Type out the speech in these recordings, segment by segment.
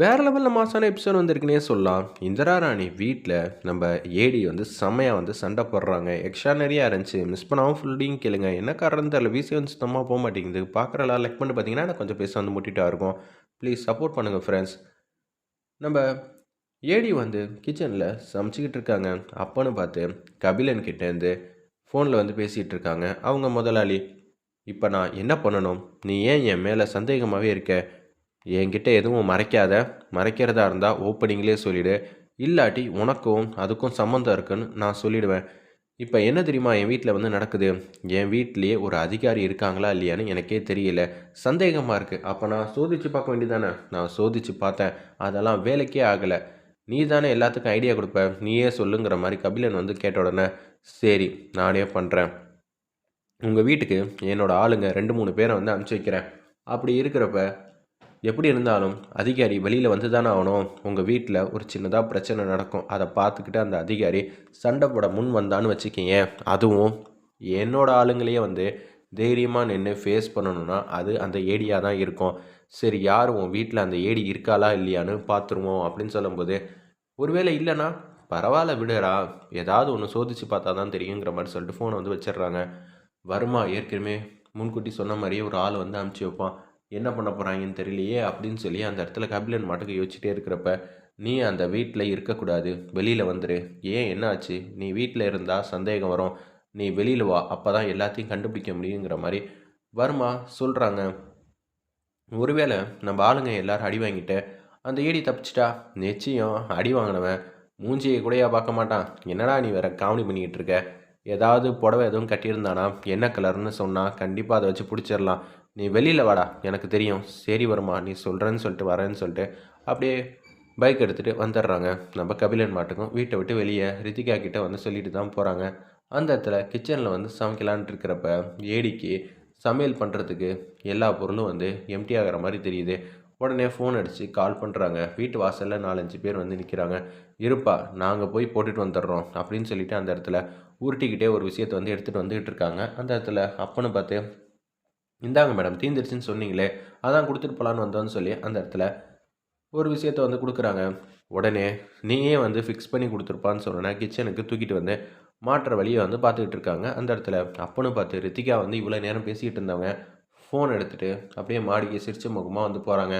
வேறு லெவலில் மாசான எபிசோட் வந்திருக்குனே சொல்லலாம். இந்திரா ராணி வீட்டில் நம்ம ஏடி வந்து செம்மையாக வந்து சண்டை போடுறாங்க. எக்ஸ்ட்ரா நிறையா இருந்துச்சு மிஸ் பண்ணாமல் ஃபுல்லையும் கேளுங்க. என்ன காரணம் தெரியல. விசி வந்து சுத்தமாக போக மாட்டேங்குது. பார்க்குறலாம் லைக் பண்ணி பார்த்தீங்கன்னா நான் கொஞ்சம் பேச வந்து முட்டிட்டா இருக்கும். ப்ளீஸ் சப்போர்ட் பண்ணுங்கள் ஃப்ரெண்ட்ஸ் நம்ம ஏடி வந்து கிச்சனில் சமைச்சிக்கிட்டு இருக்காங்க. அப்போன்னு பார்த்து கபிலன் கிட்டேருந்து ஃபோனில் வந்து பேசிகிட்டு இருக்காங்க. அவங்க முதலாளி இப்போ நான் என்ன பண்ணணும்? நீ ஏன் என் மேலே சந்தேகமாகவே இருக்க? என்கிட்ட எதுவும் மறைக்காத மறைக்கிறதா இருந்தால் ஓப்பனிங்லேயே சொல்லிவிடு இல்லாட்டி உனக்கும் அதுக்கும் சம்மந்தம் இருக்குன்னு நான் சொல்லிடுவேன். இப்போ என்ன தெரியுமா என் வீட்டில் வந்து நடக்குது? என் வீட்டிலேயே ஒரு அதிகாரி இருக்காங்களா இல்லையான்னு எனக்கே தெரியல. சந்தேகமாக இருக்குது அப்போ நான் சோதித்து பார்க்க வேண்டியதானே நான் சோதித்து பார்த்தேன். அதெல்லாம் வேலைக்கே ஆகலை. நீ தானே எல்லாத்துக்கும் ஐடியா கொடுப்ப? நீயே சொல்லுங்கிற மாதிரி கபிலன் வந்து கேட்ட உடனே சரி நானே பண்ணுறேன் உங்கள் வீட்டுக்கு என்னோடய ஆளுங்க ரெண்டு மூணு பேரை வந்து அனுப்பிச்சி வைக்கிறேன். அப்படி இருக்கிறப்ப எப்படி இருந்தாலும் அதிகாரி வெளியில் வந்து தானே ஆகணும். உங்கள் வீட்டில் ஒரு சின்னதாக பிரச்சனை நடக்கும். அதை பார்த்துக்கிட்டு அந்த அதிகாரி சண்டை போட முன் வந்தான்னு வச்சுக்கிங்க. அதுவும் என்னோட ஆளுங்களையே வந்து தைரியமாக நின்று ஃபேஸ் பண்ணணும்னா அது அந்த ஏடியாக தான் இருக்கும். சரி யார் உன் வீட்டில் அந்த ஏடி இருக்காளா இல்லையான்னு பார்த்துருவோம் அப்படின்னு சொல்லும்போது ஒருவேளை இல்லைன்னா பரவாயில்ல விடுறா ஏதாவது ஒன்று சோதிச்சு பார்த்தா தான் தெரியுங்கிற மாதிரி சொல்லிட்டு ஃபோனை வந்து வச்சிடுறாங்க. வருமா? ஏற்கனவே முன்கூட்டி சொன்ன மாதிரியே ஒரு ஆள் வந்து அனுப்பிச்சி வைப்பான். என்ன பண்ண போகிறாங்கன்னு தெரியலையே அப்படின்னு சொல்லி அந்த இடத்துல கபிலன் மாட்டுக்கு யோசிச்சுட்டே இருக்கிறப்ப நீ அந்த வீட்டில் இருக்கக்கூடாது. வெளியில் வந்துடு ஏன்? என்ன ஆச்சு நீ வீட்டில் இருந்தால் சந்தேகம் வரும். நீ வெளியில் வா. அப்போ தான் எல்லாத்தையும் கண்டுபிடிக்க முடியுங்கிற மாதிரி வருமா? சொல்கிறாங்க ஒருவேளை நம்ம ஆளுங்க எல்லோரும் அடி வாங்கிட்டு அந்த ஏடி தப்பிச்சிட்டா? நிச்சயம். அடி வாங்கினவன் மூஞ்சியை கூடயா பார்க்க மாட்டான். என்னடா நீ வேற காமெடி பண்ணிக்கிட்டு இருக்க? ஏதாவது புடவை எதுவும் கட்டியிருந்தானா? என்ன கலர்னு சொன்னால் கண்டிப்பாக அதை வச்சு பிடிச்சிடலாம். நீ வெளியில் வாடா எனக்கு தெரியும். சரி வருமா நீ சொல்கிறேன்னு சொல்லிட்டு வரேன்னு சொல்லிட்டு அப்படியே பைக் எடுத்துகிட்டு வந்துடுறாங்க. நம்ம கபிலன் மாட்டுக்கும் வீட்டை விட்டு வெளியே ரித்திகா கிட்டே வந்து சொல்லிட்டு தான் போகிறாங்க அந்த இடத்துல கிச்சனில் வந்து சமைக்கலான்ட்டு இருக்கிறப்ப ஏடிக்கு சமையல் பண்ணுறதுக்கு எல்லா பொருளும் வந்து எம்டி ஆகிற மாதிரி தெரியுது. உடனே ஃபோன் அடித்து கால் பண்ணுறாங்க வீட்டு வாசலில் நாலஞ்சு பேர் வந்து நிற்கிறாங்க இருப்பா நாங்கள் போய் போட்டுட்டு வந்துடுறோம் அப்படின்னு சொல்லிட்டு அந்த இடத்துல உருட்டிக்கிட்டே ஒரு விஷயத்தை வந்து எடுத்துகிட்டு வந்துகிட்டு இருக்காங்க. அந்த இடத்துல அப்பன்னு பார்த்து இந்தாங்க மேடம் தீந்துருச்சுன்னு சொன்னீங்களே அதான் கொடுத்துட்டு போகலான்னு வந்தோன்னு சொல்லி அந்த இடத்துல ஒரு விஷயத்த வந்து கொடுக்குறாங்க. உடனே நீயே வந்து ஃபிக்ஸ் பண்ணி கொடுத்துருப்பான்னு சொன்னேன்னா கிச்சனுக்கு தூக்கிட்டு வந்து மாற்ற வழியை வந்து பார்த்துக்கிட்டு இருக்காங்க. அந்த இடத்துல அப்பன்னு பார்த்து ரித்திகா வந்து இவ்வளோ நேரம் பேசிக்கிட்டு இருந்தவங்க ஃபோன் எடுத்துகிட்டு அப்படியே மாடிக்கு சிரிச்ச முகமாக வந்து போகிறாங்க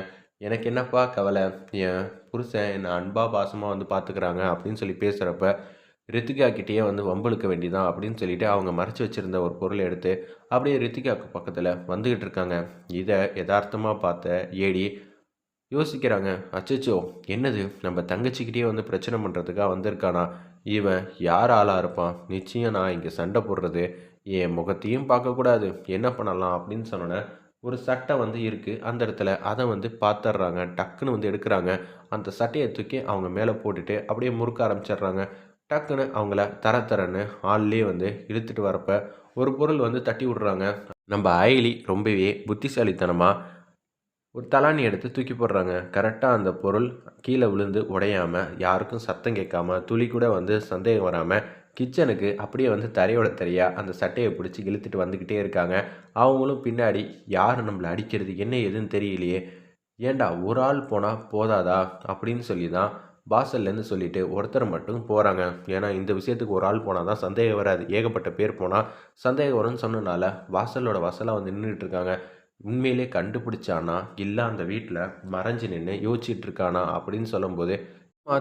எனக்கு என்னப்பா கவலை? என் புருஷன் என்னை அன்பாக பாசமாக வந்து பார்த்துக்கிறாங்க அப்படின்னு சொல்லி பேசுகிறப்ப ரித்திகா கிட்டேயே வந்து வம்புழுக்க வேண்டிதான் அப்படின்னு சொல்லிட்டு அவங்க மறைச்சி வச்சுருந்த ஒரு பொருளை எடுத்து அப்படியே ரித்திகாவுக்கு பக்கத்தில் வந்துக்கிட்டு இருக்காங்க. இதை யதார்த்தமாக பார்த்த ஏடி யோசிக்கிறாங்க அச்சச்சோ என்னது? நம்ம தங்கச்சிக்கிட்டே வந்து பிரச்சனை பண்ணுறதுக்காக வந்திருக்கானா? இவன் யார் ஆளாக இருப்பான்? நிச்சயம் நான் இங்கே சண்டை போடுறது. என் முகத்தையும் பார்க்கக்கூடாது என்ன பண்ணலாம் அப்படின்னு சொன்னோன்னே ஒரு சட்டை வந்து இருக்குது அந்த இடத்துல அதை வந்து பார்த்துட்றாங்க டக்குன்னு வந்து எடுக்கிறாங்க. அந்த சட்டையை தூக்கி அவங்க மேலே போட்டுட்டு அப்படியே முறுக்க ஆரம்பிச்சிடுறாங்க டக்குன்னு அவங்கள தர தரன்னு ஆள்லேயே வந்து இழுத்துட்டு வரப்ப ஒரு பொருள் வந்து தட்டி விட்றாங்க. நம்ம அயலி ரொம்பவே புத்திசாலித்தனமாக ஒரு தலாணி எடுத்து தூக்கி போடுறாங்க. கரெக்டாக அந்த பொருள் கீழே விழுந்து உடையாமல் யாருக்கும் சத்தம் கேட்காம துளி கூட வந்து சந்தேகம் வராமல் கிச்சனுக்கு அப்படியே வந்து தரையோட தரையாக அந்த சட்டையை பிடிச்சி இழுத்துட்டு வந்துக்கிட்டே இருக்காங்க. அவங்களும் பின்னாடி யார் நம்மளை அடிக்கிறது? என்ன எதுன்னு தெரியலையே. ஏண்டா ஒரு ஆள் போனால் போதாதா? அப்படின்னு சொல்லி தான் வாசல்லேருந்து சொல்லிவிட்டு ஒருத்தர் மட்டும் போகிறாங்க ஏன்னா இந்த விஷயத்துக்கு ஒரு ஆள் போனால் தான் சந்தேகம் வராது. ஏகப்பட்ட பேர் போனால் சந்தேகம் வரும்னு சொன்னனால வாசலோட வாசலாக வந்து நின்றுட்டு இருக்காங்க. உண்மையிலே கண்டுபிடிச்சானா? இல்லை அந்த வீட்டில் மறைஞ்சு நின்று யோசிச்சுட்டு இருக்கானா? அப்படின்னு சொல்லும்போது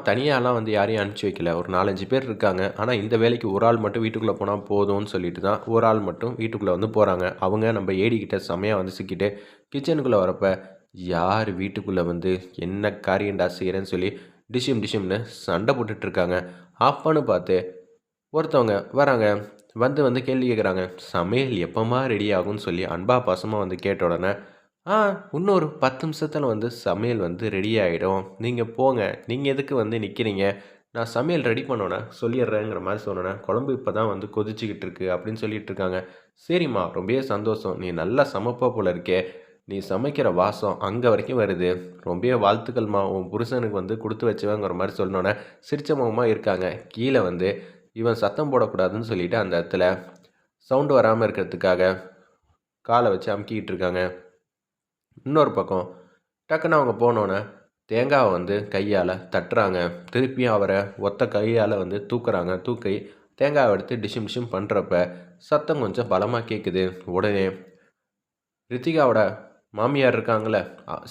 தனியாலாம் வந்து யாரையும் அனுப்பிச்சி வைக்கல. ஒரு நாலஞ்சு பேர் இருக்காங்க. ஆனால் இந்த வேலைக்கு ஒரு ஆள் மட்டும் வீட்டுக்குள்ளே போனால் போதும்னு சொல்லிட்டு தான் ஒரு ஆள் மட்டும் வீட்டுக்குள்ளே வந்து போகிறாங்க அவங்க நம்ம ஏடிக்கிட்ட செமையாக வந்து சிக்கிட்டு கிச்சனுக்குள்ளே வரப்போ யார் வீட்டுக்குள்ளே வந்து என்ன காரியண்டா செய்கிறேன்னு சொல்லி டிஷிம் டிஷிம்னு சண்டை போட்டுட்ருக்காங்க. அப்பன்னு பார்த்து ஒருத்தவங்க வராங்க. வந்து வந்து கேள்வி கேட்குறாங்க. சமையல் எப்போமா ரெடி ஆகும்னு சொல்லி அன்பா பாசமாக வந்து கேட்ட உடனே ஆ இன்னொரு பத்து நிமிஷத்தில் வந்து சமையல் வந்து ரெடி ஆகிடும் நீங்கள் போங்க. நீங்கள் எதுக்கு வந்து நிற்கிறீங்க நான் சமையல் ரெடி பண்ணோன்னே சொல்லிடுறேங்கிற மாதிரி சொன்னேன் குழம்பு இப்போ தான் வந்து கொதிச்சிக்கிட்டு இருக்கு அப்படின்னு சொல்லிட்டு இருக்காங்க சரிம்மா ரொம்பவே சந்தோஷம். நீ நல்லா சமைப்பா போல இருக்கே. நீ சமைக்கிற வாசம் அங்கே வரைக்கும் வருது. ரொம்பவே வாழ்த்துக்கள்மா உன் புருஷனுக்கு வந்து கொடுத்து வச்சுவேங்கிற மாதிரி சொன்னோன்னே சிரிச்ச முகமாக இருக்காங்க. கீழே வந்து இவன் சத்தம் போடக்கூடாதுன்னு சொல்லிட்டு அந்த இடத்துல சவுண்டு வராமல் இருக்கிறதுக்காக காலை வச்சு அமுக்கிக்கிட்டு இருக்காங்க. இன்னொரு பக்கம் டக்குன்னு அவங்க போனோன்னே தேங்காவை வந்து கையால் தட்டுறாங்க. திருப்பியும் அவரை ஒத்த கையால் வந்து தூக்குறாங்க. தூக்கி தேங்காவை எடுத்து டிஷிம் டிஷிம் பண்ணுறப்ப சத்தம் கொஞ்சம் பலமாக கேட்குது உடனே ரித்திகாவோட மாமியார் இருக்காங்களே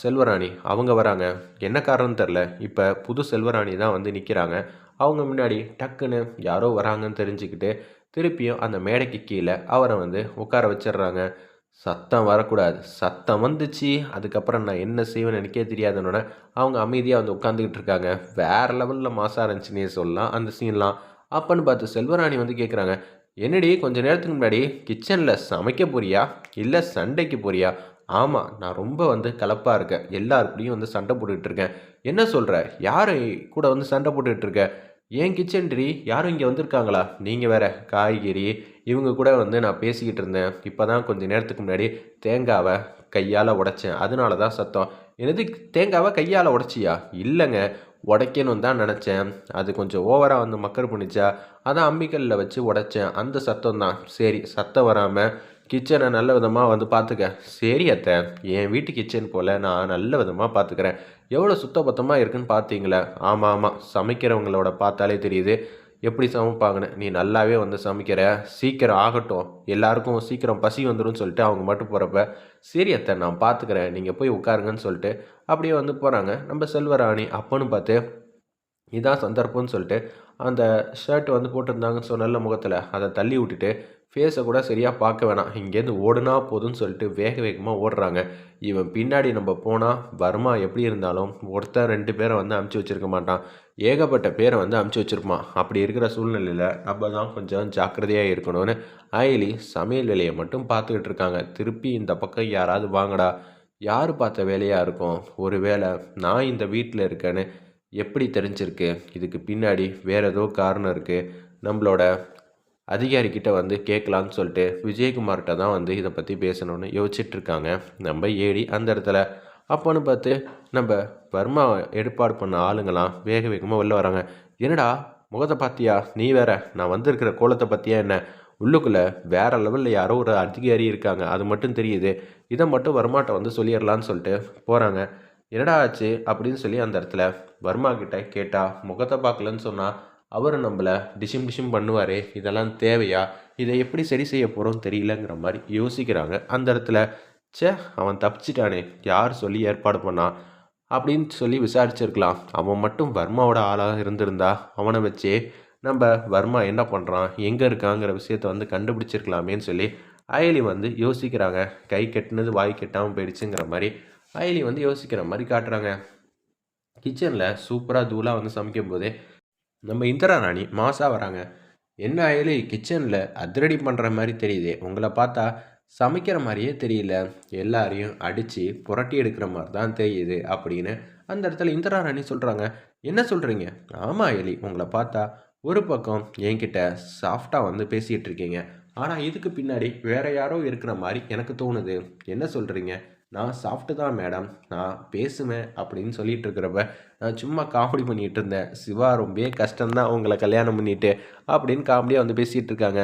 செல்வராணி அவங்க வராங்க. என்ன காரணம் தெரில இப்போ புது செல்வராணி தான் வந்து நிற்கிறாங்க அவங்க முன்னாடி டக்குன்னு யாரோ வராங்கன்னு தெரிஞ்சுக்கிட்டு திருப்பியும் அந்த மேடைக்கு கீழே அவரை வந்து உட்கார வச்சிடுறாங்க. சத்தம் வரக்கூடாது. சத்தம் வந்துச்சு. அதுக்கப்புறம் நான் என்ன செய்வேன்னு எனக்கே தெரியாதுன்னொன்னே அவங்க அமைதியாக வந்து உட்காந்துக்கிட்டு இருக்காங்க. வேறு லெவலில் மாசாக இருந்துச்சுன்னே சொல்லலாம் அந்த சீன்லாம். அப்பன்னு பார்த்து செல்வராணி வந்து கேட்குறாங்க என்னடி கொஞ்சம் நேரத்துக்கு முன்னாடி கிச்சனில் சமைக்க போறியா? இல்லை சண்டைக்கு போறியா? ஆமாம் நான் ரொம்ப வந்து கலப்பாக இருக்கேன். எல்லாருக்கூடையும் வந்து சண்டை போட்டுக்கிட்டு இருக்கேன். என்ன சொல்கிற யார் கூட வந்து சண்டை போட்டுக்கிட்டு இருக்க? ஏன் கிச்சன்ட்ரி யாரும் இங்கே வந்திருக்காங்களா? நீங்கள் வேற காய்கறி. இவங்க கூட வந்து நான் பேசிக்கிட்டு இருந்தேன். இப்போ தான் கொஞ்சம் நேரத்துக்கு முன்னாடி தேங்காவை கையால் உடைச்சேன். அதனால தான் சத்தம். என்னது தேங்காவை கையால் உடைச்சியா? இல்லைங்க உடைக்கணும் தான் நினச்சேன். அது கொஞ்சம் ஓவராக வந்து மக்கர் பண்ணிச்சா அதான் அம்மிக்கல்லில் வச்சு உடைச்சேன். அந்த சத்தம் தான். சரி சத்தம் வராமல் கிச்சனை நல்ல விதமாக வந்து பார்த்துக்க சரி அத்தை என் வீட்டு கிச்சன் போல் நான் நல்ல விதமாக பார்த்துக்கிறேன் எவ்வளோ சுத்தபத்தமாக இருக்குன்னு பார்த்தீங்களா ஆமாம் ஆமாம் சமைக்கிறவங்களோட பார்த்தாலே தெரியுது. எப்படி சமைப்பாங்கன்னு. நீ நல்லாவே வந்து சமைக்கிற. சீக்கிரம் ஆகட்டும். எல்லாருக்கும் சீக்கிரம் பசி வந்துடும் சொல்லிட்டு அவங்க மட்டும் போகிறப்ப சரி அத்தை நான் பார்த்துக்கிறேன் நீங்கள் போய் உட்காருங்கன்னு சொல்லிட்டு அப்படியே வந்து போகிறாங்க நம்ம செல்வராணி அப்போன்னு பார்த்து இதான் சந்தர்ப்பம்னு சொல்லிட்டு அந்த ஷர்ட் வந்து போட்டிருந்தாங்கன்னு சொன்னல முகத்தில். அதை தள்ளி விட்டுட்டு ஃபேஸை கூட சரியாக பார்க்க வேணாம். இங்கேருந்து ஓடுனா போதும்னு சொல்லிட்டு வேக வேகமாக ஓடுறாங்க. இவன் பின்னாடி நம்ம போனால் வர்மா எப்படி இருந்தாலும் ஒருத்தன் ரெண்டு பேரை வந்து அமுச்சு வச்சுருக்க மாட்டான். ஏகப்பட்ட பேரை வந்து அமுச்சு வச்சிருப்பான். அப்படி இருக்கிற சூழ்நிலையில் நம்ம தான் கொஞ்சம் ஜாக்கிரதையாக இருக்கணும்னு ஆயிலி சமையல் வேலையை மட்டும் பார்த்துக்கிட்டு இருக்காங்க. திருப்பி இந்த பக்கம் யாராவது வாங்கடா. யார் பார்த்த வேலையாக இருக்கும்? ஒரு வேளை நான் இந்த வீட்டில் இருக்கேன்னு எப்படி தெரிஞ்சிருக்கு? இதுக்கு பின்னாடி வேறு ஏதோ காரணம் இருக்குது நம்மளோட அதிகாரிக்கிட்ட வந்து கேட்கலான்னு சொல்லிட்டு விஜயகுமார்கிட்ட தான் வந்து இதை பற்றி பேசணும்னு யோசிச்சுட்டு இருக்காங்க நம்ம ஏடி அந்த இடத்துல. அப்போன்னு பார்த்து நம்ம வர்மா ஏற்பாடு பண்ண ஆளுங்களாம் வேக வேகமாக வெளில வராங்க. என்னடா முகத்தை பார்த்தியா? நீ வேற. நான் வந்திருக்கிற கோலத்தை பற்றியா என்ன? உள்ளுக்குள்ளே வேற லெவலில் யாரோ ஒரு அதிகாரி இருக்காங்க. அது மட்டும் தெரியுது. இதை மட்டும் வர்மாட்ட வந்து சொல்லிடலான்னு சொல்லிட்டு போகிறாங்க என்னடா ஆச்சு? அப்படின்னு சொல்லி அந்த இடத்துல வர்மா கிட்ட கேட்டால் முகத்தை பார்க்கலன்னு சொன்னால் அவர் நம்மளை டிஷிம் டிஷிம் பண்ணுவார் இதெல்லாம் தேவையா இதை எப்படி சரி செய்ய போகிறோம் தெரியலங்கிற மாதிரி யோசிக்கிறாங்க. அந்த இடத்துல ச்சே அவன் தப்பிச்சிட்டானே யார் சொல்லி ஏற்பாடு பண்ணான் அப்படின்னு சொல்லி விசாரிச்சிருக்கலாம். அவன் மட்டும் வர்மாவோட ஆளாக இருந்திருந்தா அவனை வச்சே நம்ம வர்மா என்ன பண்ணுறான் எங்கே இருக்காங்கிற விஷயத்த வந்து கண்டுபிடிச்சிருக்கலாமேன்னு சொல்லி அயலி வந்து யோசிக்கிறாங்க. கை கெட்டினது வாய் கெட்டாமல் போயிடுச்சுங்கிற மாதிரி அயலி வந்து யோசிக்கிற மாதிரி காட்டுறாங்க. கிச்சனில் சூப்பராக தூளாக வந்து சமைக்கும் போதே நம்ம இந்திரா ராணி மாசா வராங்க. என்ன ஆயிலு கிச்சனில் அதிரடி பண்ணுற மாதிரி தெரியுதே. உங்களை பார்த்தா சமைக்கிற மாதிரியே தெரியல. எல்லாரையும் அடித்து புரட்டி எடுக்கிற மாதிரி தான் தெரியுது அப்படின்னு அந்த இடத்துல இந்திரா ராணி சொல்கிறாங்க என்ன சொல்கிறீங்க ஆமாம் எலி உங்களை பார்த்தா ஒரு பக்கம் என்கிட்ட சாஃப்டாக வந்து பேசிகிட்டு இருக்கீங்க. ஆனால் இதுக்கு பின்னாடி வேற யாரோ இருக்கிற மாதிரி எனக்கு தோணுது. என்ன சொல்கிறீங்க நான் சாஃப்ட்டு தான் மேடம். நான் பேசுவேன் அப்படின்னு சொல்லிட்டு இருக்கிறப்ப நான் சும்மா காமெடி பண்ணிகிட்டு இருந்தேன். சிவா ரொம்ப கஷ்டம்தான் உங்களை கல்யாணம் பண்ணிட்டு அப்படின்னு காமெடியாக வந்து பேசிகிட்டு இருக்காங்க.